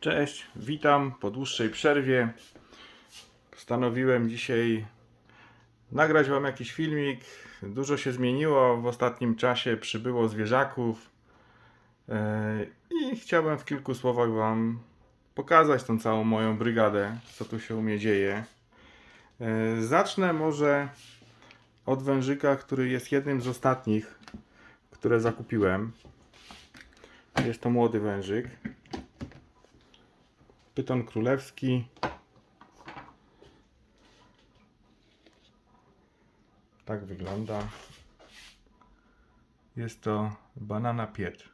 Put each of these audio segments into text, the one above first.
Cześć, witam po dłuższej przerwie. Postanowiłem dzisiaj nagrać Wam jakiś filmik. Dużo się zmieniło w ostatnim czasie, przybyło zwierzaków e, i chciałbym w kilku słowach Wam pokazać tą całą moją brygadę, co tu się u mnie dzieje. E, Zacznę może od wężyka, który jest jednym z ostatnich, które zakupiłem. Jest to młody wężyk. Pyton królewski. Tak wygląda. Jest to banana piet.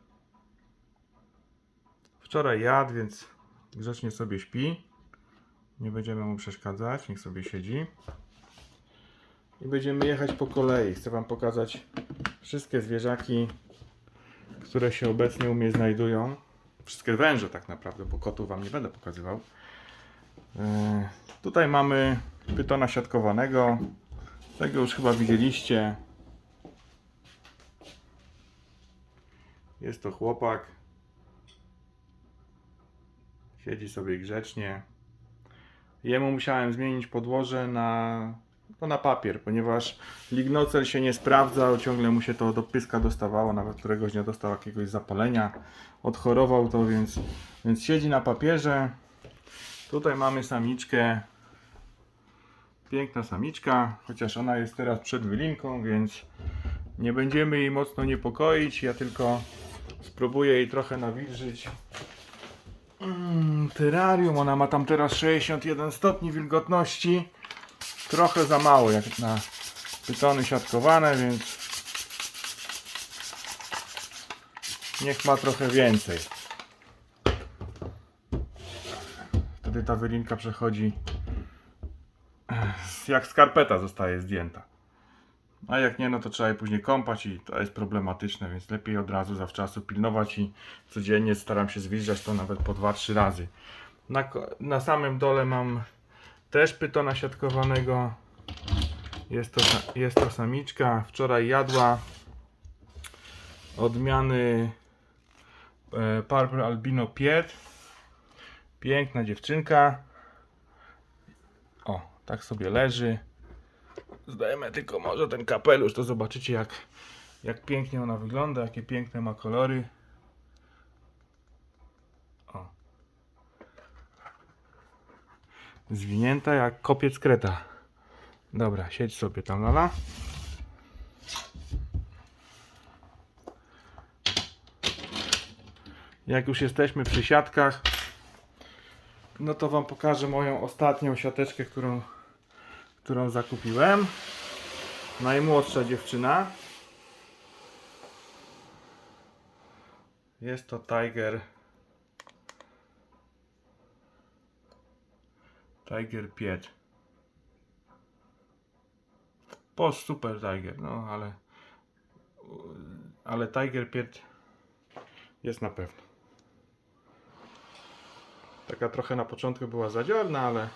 Wczoraj jadł, więc grzecznie sobie śpi. Nie będziemy mu przeszkadzać, niech sobie siedzi. I będziemy jechać po kolei. Chcę Wam pokazać wszystkie zwierzaki, które się obecnie u mnie znajdują. Wszystkie węże tak naprawdę, bo kotów Wam nie będę pokazywał. E, Tutaj mamy pytona siatkowanego. Tego już chyba widzieliście. Jest to chłopak. Siedzi sobie grzecznie. Jemu musiałem zmienić podłoże na, no na papier, ponieważ lignocel się nie sprawdzał, ciągle mu się to do pyska dostawało, nawet któregoś dnia dostał jakiegoś zapalenia, odchorował to, więc, więc siedzi na papierze. Tutaj mamy samiczkę, piękna samiczka, chociaż ona jest teraz przed wylinką, więc nie będziemy jej mocno niepokoić, ja tylko spróbuję jej trochę nawilżyć Mm, terrarium, ona ma tam teraz 61 stopni wilgotności. Trochę za mało jak na pytony siatkowane, więc niech ma trochę więcej. Wtedy ta wylinka przechodzi ech, jak skarpeta zostaje zdjęta. A jak nie, no to trzeba je później kąpać i to jest problematyczne, więc lepiej od razu zawczasu pilnować i codziennie staram się zwilżać to nawet po 2-3 razy. Na, na samym dole mam też pytona siatkowanego. Jest to, jest to samiczka. Wczoraj jadła odmiany e, Purple Albino Piet. Piękna dziewczynka. O, tak sobie leży. Zdajemy tylko może ten kapelusz, to zobaczycie jak, jak pięknie ona wygląda, jakie piękne ma kolory. Zwinięta jak kopiec kreta. Dobra, siedź sobie tam, Lala. Jak już jesteśmy przy siatkach, no to Wam pokażę moją ostatnią siateczkę, którą którą zakupiłem. Najmłodsza dziewczyna. Jest to Tiger. Tiger Piet. Post Super Tiger, no ale ale Tiger Piet jest na pewno. Taka trochę na początku była zadziorna, ale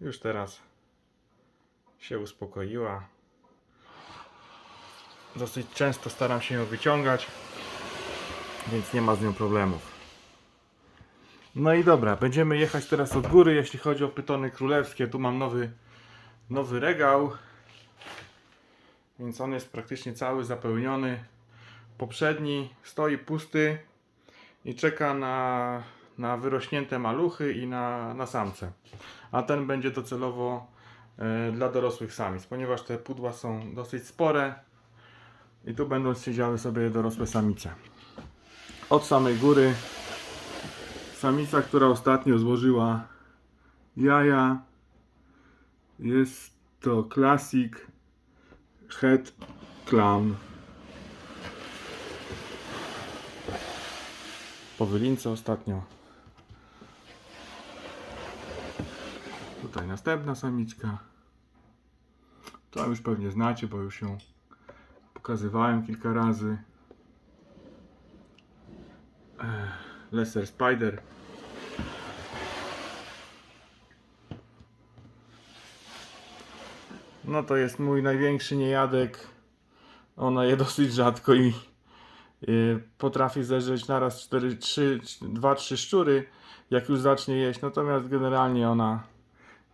już teraz się uspokoiła. Dosyć często staram się ją wyciągać, więc nie ma z nią problemów. No i dobra, będziemy jechać teraz od góry, jeśli chodzi o pytony królewskie. Tu mam nowy, nowy regał, więc on jest praktycznie cały zapełniony. Poprzedni stoi pusty i czeka na, na wyrośnięte maluchy i na, na samce. A ten będzie docelowo e, dla dorosłych samic, ponieważ te pudła są dosyć spore i tu będą siedziały sobie dorosłe samice. Od samej góry samica, która ostatnio złożyła jaja jest to Classic Head Clam po wylince ostatnio Tutaj następna samiczka. To już pewnie znacie, bo już ją pokazywałem kilka razy. Lesser Spider. No to jest mój największy niejadek. Ona je dosyć rzadko i, y, potrafi zeżreć naraz 4, 3, 2, 3 szczury, jak już zacznie jeść. Natomiast generalnie ona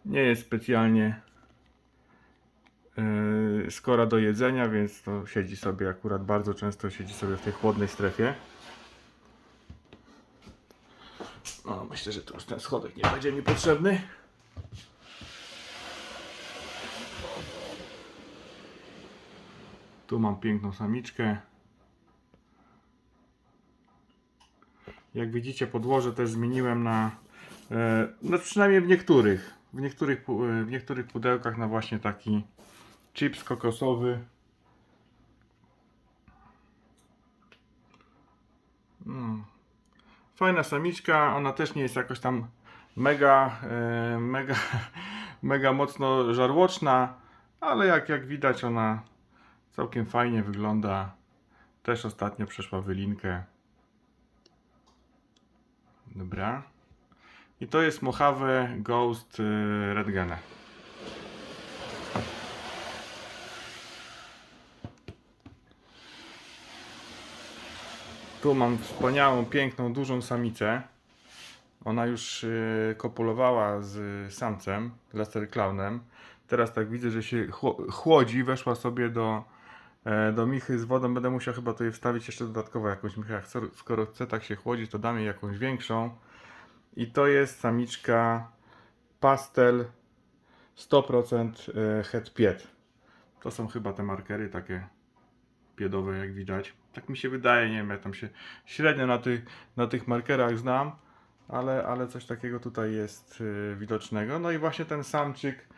nie jest specjalnie yy, skora do jedzenia, więc to siedzi sobie akurat bardzo często siedzi sobie w tej chłodnej strefie. No, myślę, że tu już ten schodek nie będzie mi potrzebny. Tu mam piękną samiczkę. Jak widzicie, podłoże też zmieniłem na. E, no przynajmniej w niektórych. W niektórych, e, w niektórych pudełkach na właśnie taki chips kokosowy. No. Fajna samiczka, ona też nie jest jakoś tam mega, e, mega, mega mocno żarłoczna, ale jak, jak widać ona całkiem fajnie wygląda. Też ostatnio przeszła wylinkę. Dobra. I to jest Mojave Ghost y, Redgene. Tu mam wspaniałą, piękną, dużą samicę. Ona już y, kopulowała z samcem, Lester Clownem. Teraz tak widzę, że się chło- chłodzi, weszła sobie do, do michy z wodą. Będę musiał chyba tutaj wstawić jeszcze dodatkowo jakąś michę. Skoro- chce tak się chłodzić, to damy jej jakąś większą. I to jest samiczka pastel 100% e, head pied. To są chyba te markery takie piedowe, jak widać. Tak mi się wydaje, nie wiem, ja tam się średnio na tych, na tych markerach znam, ale, ale coś takiego tutaj jest e, widocznego. No i właśnie ten samczyk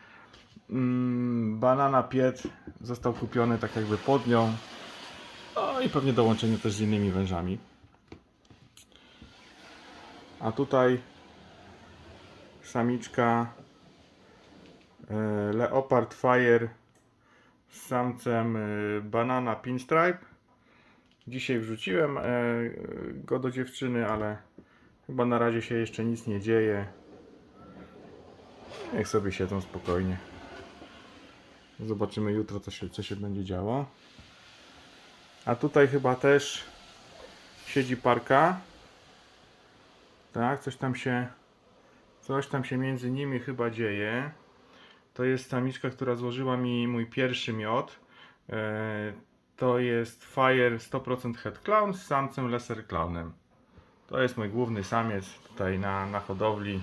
banana pied został kupiony tak jakby pod nią. No i pewnie dołączenie też z innymi wężami. A tutaj samiczka e, Leopard Fire z samcem e, Banana Pinstripe. Dzisiaj wrzuciłem e, go do dziewczyny, ale chyba na razie się jeszcze nic nie dzieje. Niech sobie siedzą spokojnie. Zobaczymy jutro, co się, co się będzie działo. A tutaj chyba też siedzi parka. Tak, coś tam się coś tam się między nimi chyba dzieje. To jest samiczka, która złożyła mi mój pierwszy miod. E, to jest Fire 100% Head Clown z samcem Lesser Clownem. To jest mój główny samiec tutaj na, na hodowli.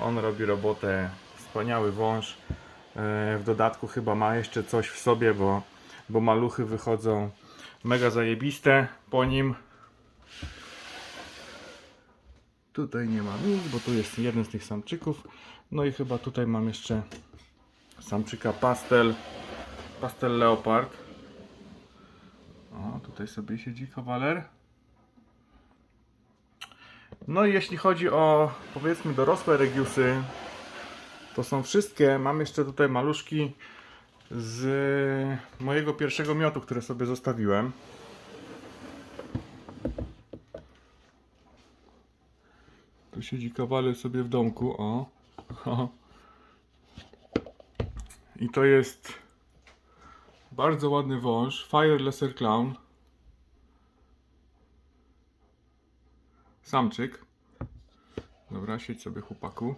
On robi robotę, wspaniały wąż. E, w dodatku chyba ma jeszcze coś w sobie, bo, bo maluchy wychodzą mega zajebiste po nim. Tutaj nie ma nic, bo tu jest jeden z tych samczyków. No i chyba tutaj mam jeszcze samczyka pastel. Pastel leopard. O, tutaj sobie siedzi kawaler. No i jeśli chodzi o powiedzmy dorosłe regiusy, to są wszystkie. Mam jeszcze tutaj maluszki z mojego pierwszego miotu, które sobie zostawiłem. Tu siedzi kawaler sobie w domku, o. I to jest bardzo ładny wąż, Fire Lesser Clown. Samczyk. Dobra, siedź sobie chłopaku.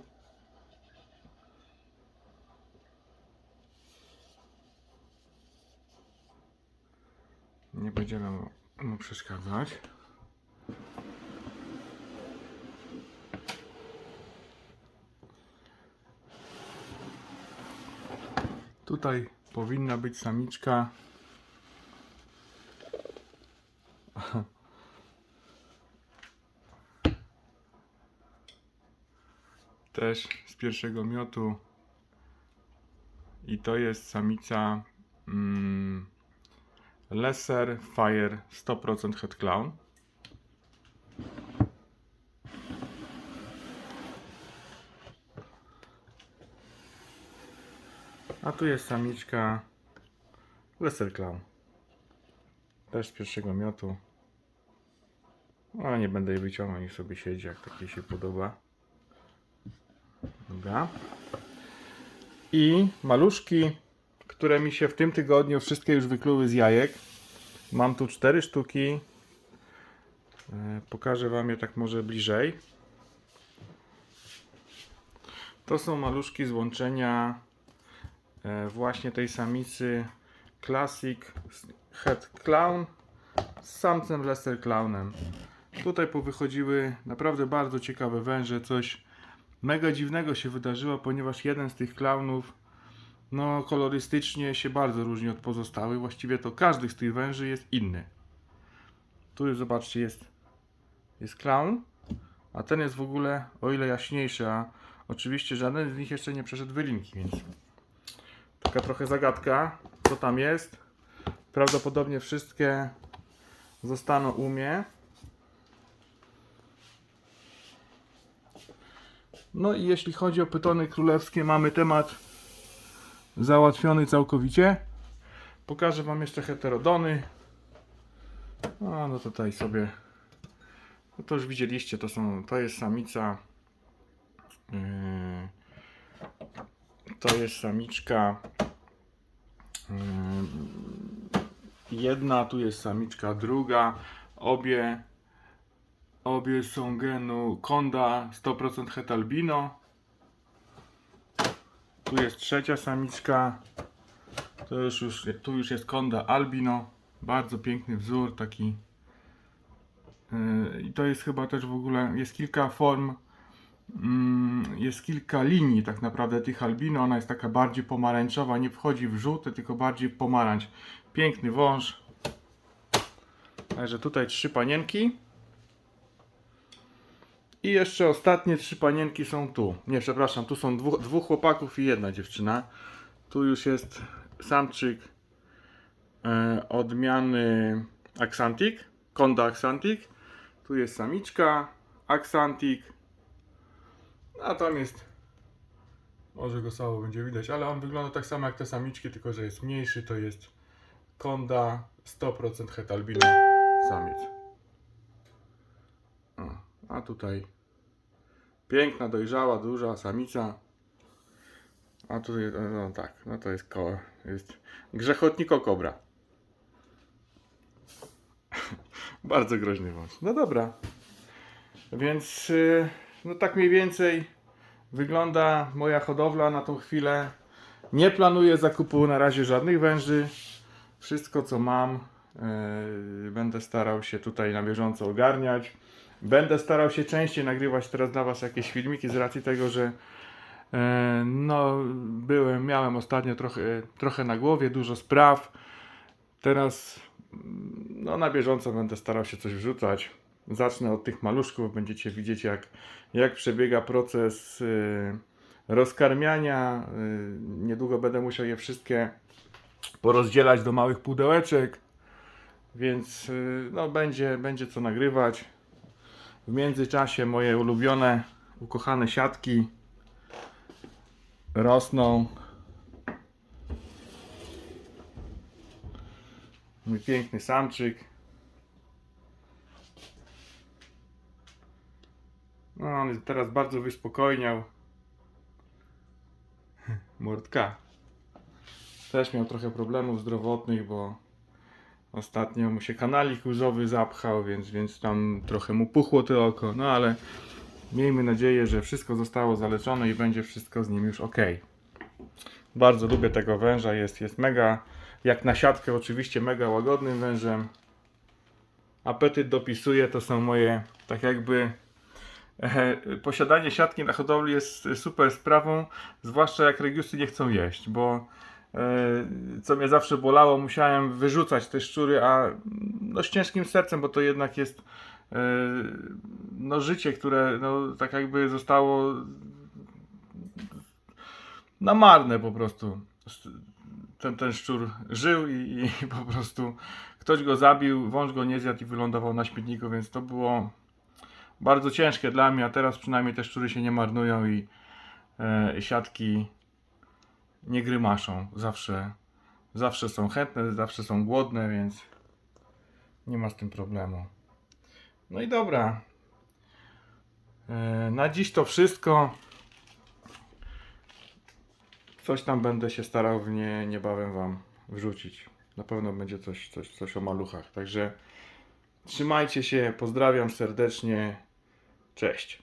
Nie będziemy mu, przeszkadzać. Tutaj powinna być samiczka. Też z pierwszego miotu. I to jest samica mm, Lesser Fire 100% Head Clown. A tu jest samiczka Lesser Clown. Też z pierwszego miotu. No nie będę jej wyciągał, niech sobie siedzi jak takie się podoba. Dobra. I maluszki, które mi się w tym tygodniu wszystkie już wykluły z jajek. Mam tu cztery sztuki. E, Pokażę Wam je tak może bliżej. To są maluszki z łączenia e, właśnie tej samicy Classic Head Clown z samcem Lester Clownem. Tutaj powychodziły naprawdę bardzo ciekawe węże, coś mega dziwnego się wydarzyło, ponieważ jeden z tych klaunów no kolorystycznie się bardzo różni od pozostałych. Właściwie to każdy z tych węży jest inny. Tu już zobaczcie jest jest clown, a ten jest w ogóle o ile jaśniejszy, a oczywiście żaden z nich jeszcze nie przeszedł wylinki, więc taka trochę zagadka, co tam jest. Prawdopodobnie wszystkie zostaną u mnie. No i jeśli chodzi o pytony królewskie, mamy temat załatwiony całkowicie. Pokażę Wam jeszcze heterodony. A no tutaj sobie. No to już widzieliście, to są. To jest samica. Yy, to jest samiczka. Yy, jedna, tu jest samiczka druga. Obie Obie są genu Konda 100% het albino. Tu jest trzecia samiczka. To już, już, tu już jest Konda albino. Bardzo piękny wzór, taki. Yy, I to jest chyba też w ogóle, jest kilka form, mm, jest kilka linii tak naprawdę tych albino. Ona jest taka bardziej pomarańczowa, nie wchodzi w żółte, tylko bardziej pomarańcz. Piękny wąż. Także tutaj trzy panienki. I jeszcze ostatnie trzy panienki są tu. Nie, przepraszam, tu są dwóch, dwóch chłopaków i jedna dziewczyna. Tu już jest samczyk e, odmiany Axantic, Konda Axantic. Tu jest samiczka Axantic. A tam jest, może go słabo będzie widać, ale on wygląda tak samo jak te samiczki, tylko że jest mniejszy. To jest Konda 100% het albino samiec. Tutaj piękna, dojrzała, duża samica. A tu jest, no tak, no to jest koło, jest grzechotniko kobra. Bardzo groźny wąż. No dobra. Więc y, no tak mniej więcej wygląda moja hodowla na tą chwilę. Nie planuję zakupu na razie żadnych węży. Wszystko co mam y, będę starał się tutaj na bieżąco ogarniać. Będę starał się częściej nagrywać teraz dla Was jakieś filmiki z racji tego, że e, no, byłem, miałem ostatnio trochę, trochę na głowie, dużo spraw. Teraz no, na bieżąco będę starał się coś wrzucać. Zacznę od tych maluszków, będziecie widzieć jak, jak przebiega proces y, rozkarmiania. Y, niedługo będę musiał je wszystkie porozdzielać do małych pudełeczek, więc no, będzie, będzie co nagrywać. W międzyczasie moje ulubione, ukochane siatki rosną. Mój piękny samczyk. No, on jest teraz bardzo wyspokojniał. Mordka. Też miał trochę problemów zdrowotnych, bo Ostatnio mu się kanalik łzowy zapchał, więc, więc tam trochę mu puchło to oko. No ale miejmy nadzieję, że wszystko zostało zaleczone i będzie wszystko z nim już ok. Bardzo lubię tego węża, jest, jest mega, jak na siatkę oczywiście mega łagodnym wężem. Apetyt dopisuje, to są moje tak jakby e, posiadanie siatki na hodowli jest super sprawą, zwłaszcza jak regiusy nie chcą jeść, bo co mnie zawsze bolało, musiałem wyrzucać te szczury, a no z ciężkim sercem, bo to jednak jest e, no życie, które no tak jakby zostało na marne po prostu. Ten, ten szczur żył i, i po prostu ktoś go zabił, wąż go nie zjadł i wylądował na śmietniku, więc to było bardzo ciężkie dla mnie, a teraz przynajmniej te szczury się nie marnują i e, siatki nie grymaszą. Zawsze, zawsze są chętne, zawsze są głodne, więc nie ma z tym problemu. No i dobra. E, Na dziś to wszystko. Coś tam będę się starał nie niebawem Wam wrzucić. Na pewno będzie coś, coś, coś o maluchach. Także Trzymajcie się, pozdrawiam serdecznie. Cześć.